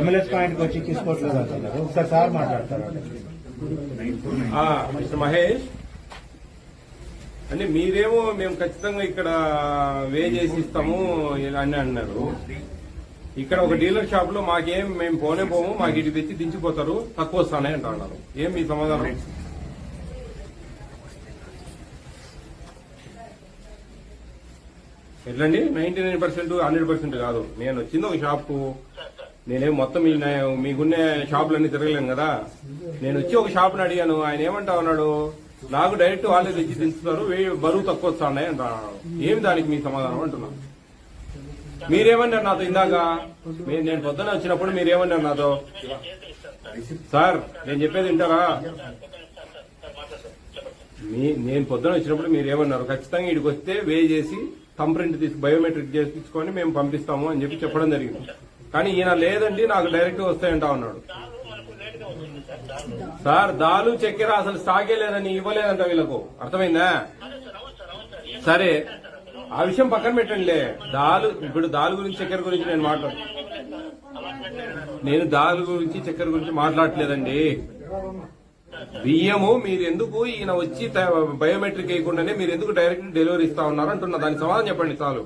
MLAs పాయింట్కి వచ్చి తీసుకోవట్లేదు అంటున్నారు. ఒకసారి సార్ మాట్లాడతారు మిస్టర్ మహేష్. అంటే మీరేమో మేము ఖచ్చితంగా ఇక్కడ వే చేసి ఇస్తాము ఇలా అని అన్నారు. ఇక్కడ ఒక డీలర్ షాప్లో మాకేం మేము పోనే పోము మాకు ఇటు తెచ్చి దించిపోతారు తక్కువ వస్తానే అంట అన్నారు ఏం మీ సమాధానం? ఎట్లండి? Ninety nine percent hundred percent కాదు. నేను వచ్చింది ఒక షాప్కు నేనేం మొత్తం మీకున్న మీకున్నే షాపులన్నీ తిరగలేను కదా. నేను వచ్చి ఒక షాప్ని అడిగాను. ఆయన ఏమంటా ఉన్నాడు? నాకు డైరెక్ట్ వాళ్ళే తెచ్చి దించుతారు బరువు తక్కువ వస్తున్నాయి అంటున్నాడు. ఏమి దానికి మీ సమాధానం అంటున్నాను మీరేమన్నారు నాతో ఇందాక? నేను పొద్దున వచ్చినప్పుడు మీరేమన్నారు నాతో? సార్ నేను చెప్పేది వింటారా? మీ నేను పొద్దున వచ్చినప్పుడు మీరు ఏమన్నారు ఖచ్చితంగా ఇడికి వస్తే వే చేసి కంప్రింట్ తీసుకు తీసి బయోమెట్రిక్ తీసుకొని మేము పంపిస్తాము అని చెప్పి చెప్పడం జరిగింది. కానీ ఈయన లేదండి నాకు డైరెక్ట్ వస్తాయంటా ఉన్నాడు. సార్ దాలు చక్కెర అసలు స్టాకే లేదని ఇవ్వలేదంట వీళ్ళకు. అర్థమైందా? సరే ఆ విషయం పక్కన పెట్టండిలే. దాలు ఇప్పుడు దాలు గురించి చక్కెర గురించి నేను మాట్లాడు నేను దాలు గురించి చక్కెర గురించి మాట్లాడట్లేదండి. బియ్యము మీరు ఎందుకు ఈయన వచ్చి బయోమెట్రిక్ వేయకుండానే మీరు ఎందుకు డైరెక్ట్ డెలివరీ ఇస్తా ఉన్నారు అంటున్నా. దానికి సమాధానం చెప్పండి చాలు.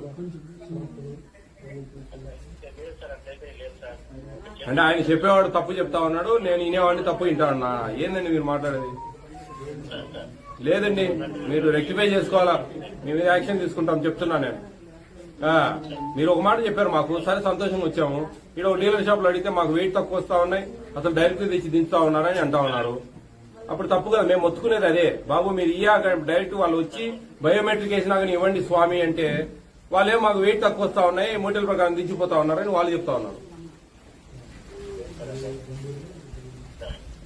అంటే ఆయన చెప్పేవాడు తప్పు చెప్తా ఉన్నాడు నేను వినేవాడిని తప్పు వింటాడన్నా ఏందండి మీరు మాట్లాడేది? లేదండి మీరు రెక్టిఫై చేసుకోవాలా? మీ మీద యాక్షన్ తీసుకుంటాం చెప్తున్నా నేను. మీరు ఒక మాట చెప్పారు మాకు సరే సంతోషంగా వచ్చాము. ఇక్కడ డీలర్ షాప్లో అడిగితే మాకు వెయిట్ తక్కువ వస్తా ఉన్నాయి అసలు డైరెక్ట్ తెచ్చి దించుతా ఉన్నారని అంటా ఉన్నారు. అప్పుడు తప్పు కదా మేము మొత్తుకునేది అదే. బాబు మీరు ఇయ్యాక డైరెక్ట్ వాళ్ళు వచ్చి బయోమెట్రిక్ వేసినాక కానీ ఇవ్వండి స్వామి అంటే వాళ్ళే మాకు వెయిట్ తక్కువ వస్తా ఉన్నాయి మోటల్ ప్రకారం దించిపోతా ఉన్నారని వాళ్ళు చెప్తా ఉన్నారు.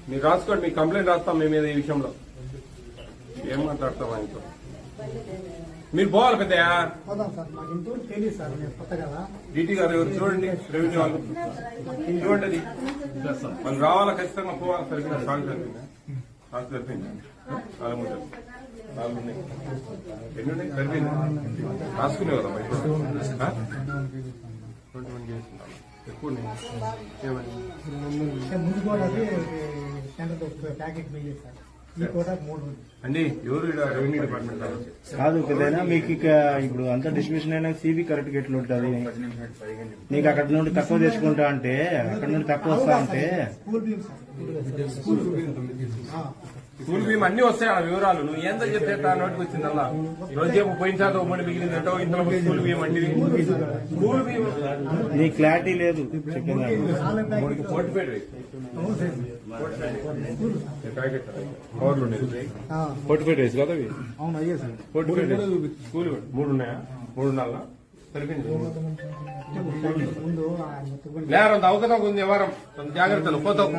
మీరు రాసుకోండి మీకు కంప్లైంట్ రాస్తాం మీ మీద ఈ విషయంలో. ఏం మాట్లాడతాం ఆయనతో మీరు పోవాలి పెద్దయా డిటి గారు ఎవరు? చూడండి రెవెన్యూ వాళ్ళు. చూడండి అది. వాళ్ళు రావాలా ఖచ్చితంగా పోవాలి? సరిగ్గా సాగు సరిపోయిందా? సాగు సరిపోయిందా? నాలుగు ఉన్నాయి ఎన్ని ఉన్నాయి రాసుకునే కదా ట్వంటీ వన్ కేజీస్ ఎక్కువ ఏమని అండి ఎవరు రెవెన్యూ డిపార్ట్మెంట్? కాదు పెద్దయినా మీకు ఇక ఇప్పుడు అంత డిస్ట్రిబ్యూషన్ అయినా సీబీ కరెక్ట్ ఎట్లా ఉంటుంది? నీకు అక్కడ నుండి తక్కువ తెచ్చుకుంటా అంటే అక్కడ నుండి తక్కువ వస్తా అంటే? స్కూల్ బీమ్ సార్. స్కూల్ ఆ, స్కూల్ భీమ్ అన్ని వస్తాయి ఆ వివరాలు. నువ్వు ఎంత చెప్తే నోటికి వచ్చింది అలా రోజు పోయిన శాతం ఒకటి మిగిలిందంటో ఇంతలో స్కూల్ భీమ్ అంటే స్కూల్ భీమ్ నీ క్లారిటీ లేదు చెప్పిన కవర్లు ఆ, పోటీ పేరు వేసి కదా అవి? అవును అయ్యే సార్. పోటీ పేరు స్కూల్ మూడు ఉన్నాయా? మూడు నాలుగా? సరిపోయింది. ఉంది వ్యవహారం కొంత జాగ్రత్తలు పోతావు